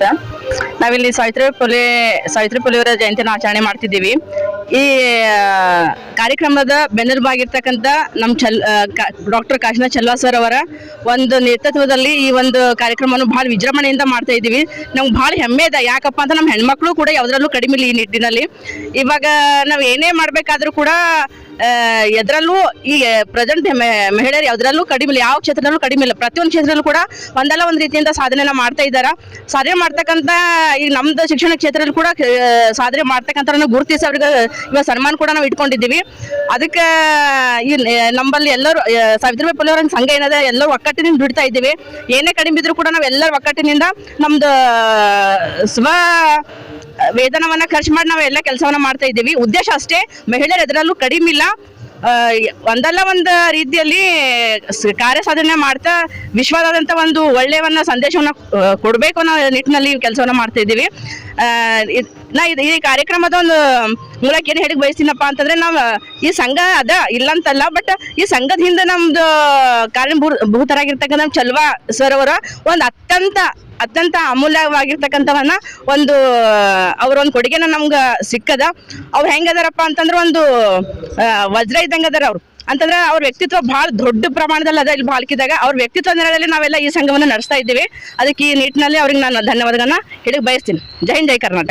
ಅಂತ. ನಾವಿಲ್ಲಿ ಸಾವಿತ್ರಿ ಪುಲೆ ಸಾವಿತ್ರಿ ಪುಲೆಯವರ ಜಯಂತಿನ ಆಚರಣೆ ಮಾಡ್ತಿದ್ದೀವಿ. ಈ ಕಾರ್ಯಕ್ರಮದ ಬೆನ್ನೆಲುಬಾಗಿರ್ತಕ್ಕಂಥ ನಮ್ಮ ಚಲ್ ಡಾಕ್ಟರ್ ಕಾಶಿನಾಥ್ ಚಲ್ವಾ ಸರ್ ಅವರ ಒಂದು ನೇತೃತ್ವದಲ್ಲಿ ಈ ಒಂದು ಕಾರ್ಯಕ್ರಮವನ್ನು ಭಾಳ ವಿಜೃಂಭಣೆಯಿಂದ ಮಾಡ್ತಾ ಇದ್ದೀವಿ. ನಮ್ಗೆ ಭಾಳ ಹೆಮ್ಮೆ ಇದೆ. ಯಾಕಪ್ಪ ಅಂತ ನಮ್ಮ ಹೆಣ್ಮಕ್ಳು ಕೂಡ ಯಾವುದರಲ್ಲೂ ಕಡಿಮೆ ಇಲ್ಲ ಈ ನಿಟ್ಟಿನಲ್ಲಿ. ಇವಾಗ ನಾವು ಏನೇ ಮಾಡಬೇಕಾದ್ರೂ ಕೂಡ ಎದರಲ್ಲೂ ಈ ಪ್ರೆಸೆಂಟ್ ಮಹಿಳೆಯರು ಯಾವ್ದ್ರಲ್ಲೂ ಕಡಿಮೆ ಇಲ್ಲ, ಯಾವ ಕ್ಷೇತ್ರದಲ್ಲೂ ಕಡಿಮೆ ಇಲ್ಲ. ಪ್ರತಿಯೊಂದು ಕ್ಷೇತ್ರದಲ್ಲೂ ಕೂಡ ಒಂದಲ್ಲ ಒಂದು ರೀತಿಯಿಂದ ಸಾಧನೆನ ಮಾಡ್ತಾ ಇದ್ದಾರೆ. ಸಾಧನೆ ಮಾಡ್ತಕ್ಕಂಥ ಈಗ ನಮ್ದು ಶಿಕ್ಷಣ ಕ್ಷೇತ್ರದಲ್ಲಿ ಕೂಡ ಸಾಧನೆ ಮಾಡ್ತಕ್ಕಂಥ ಗುರುತಿಸಿ ಅವ್ರಿಗೆ, ಇವಾಗ ಸನ್ಮಾನ ಕೂಡ ನಾವು ಇಟ್ಕೊಂಡಿದ್ದೀವಿ. ಅದಕ್ಕೆ, ಈ ನಮ್ಮಲ್ಲಿ ಎಲ್ಲರೂ ಸಾವಿತ್ರಿಬಾಯಿ ಪುಲೆ ಅವರ ಸಂಘ ಏನದ, ಎಲ್ಲರೂ ಒಕ್ಕಟ್ಟಿನಿಂದ ದುಡಿತಾ ಇದ್ದೀವಿ. ಏನೇ ಕಡಿಮೆ ಇದ್ರೂ ಕೂಡ ನಾವೆಲ್ಲರೂ ಒಕ್ಕಟ್ಟಿನಿಂದ ನಮ್ದು ಸ್ವ ವೇತನವನ್ನ ಖರ್ಚು ಮಾಡಿ ನಾವು ಎಲ್ಲ ಕೆಲಸವನ್ನ ಮಾಡ್ತಾ ಇದ್ದೀವಿ. ಉದ್ದೇಶ ಅಷ್ಟೇ, ಮಹಿಳೆಯರು ಎದರಲ್ಲೂ ಕಡಿಮೆ ಇಲ್ಲ. ಒಂದಲ್ಲ ಒಂದು ರೀತಿಯಲ್ಲಿ ಕಾರ್ಯ ಸಾಧನೆ ಮಾಡ್ತಾ ವಿಶ್ವದಾದಂಥ ಒಂದು ಒಳ್ಳೆಯವನ್ನ, ಸಂದೇಶವನ್ನ ಕೊಡಬೇಕು ಅನ್ನೋ ನಿಟ್ಟಿನಲ್ಲಿ ಕೆಲಸವನ್ನ ಮಾಡ್ತಾ ಇದ್ದೀವಿ. ನಾ ಇದು, ಈ ಕಾರ್ಯಕ್ರಮದ ಒಂದು ಮೂಲಕ ಏನು ಹೇಳಿ ಬಯಸ್ತೀನಪ್ಪ ಅಂತಂದ್ರೆ ನಾವು ಈ ಸಂಘ ಅದ ಇಲ್ಲ ಅಂತಲ್ಲ ಬಟ್ ಈ ಸಂಘದ ಹಿಂದೆ ನಮ್ದು ಕಾರಣಭೂತರಾಗಿರ್ತಕ್ಕಂಥ ನಮ್ಮ ಚಲ್ವಾ ಸರ್ ಅವರ ಒಂದು ಅತ್ಯಂತ ಅತ್ಯಂತ ಅಮೂಲ್ಯವಾಗಿರ್ತಕ್ಕಂಥವನ್ನ ಒಂದು ಅವ್ರ ಒಂದು ಕೊಡುಗೆನ ನಮ್ಗೆ ಸಿಕ್ಕದ. ಅವ್ರು ಹೆಂಗದಾರಪ್ಪ ಅಂತಂದ್ರೆ ಒಂದು ವಜ್ರ ಇದ್ದಂಗೆ ಅದಾರ ಅವ್ರು. ಅಂತಂದ್ರೆ ಅವ್ರ ವ್ಯಕ್ತಿತ್ವ ಬಹಳ ದೊಡ್ಡ ಪ್ರಮಾಣದಲ್ಲಿ ಅದ ಇಲ್ಲಿ ಬಾಲ್ಕಿದಾಗ. ಅವ್ರ ವ್ಯಕ್ತಿತ್ವ ನೆರಳಲ್ಲಿ ನಾವೆಲ್ಲ ಈ ಸಂಘವನ್ನು ನಡೆಸ್ತಾ ಇದ್ದೀವಿ. ಅದಕ್ಕೆ ಈ ನಿಟ್ಟಿನಲ್ಲಿ ಅವ್ರಿಗೆ ನಾನು ಧನ್ಯವಾದಗಳನ್ನ ಹಿಡಿಗೆ ಬಯಸ್ತೀನಿ. ಜೈ ಹಿಂದ್, ಜೈ ಕರ್ನಾಟಕ.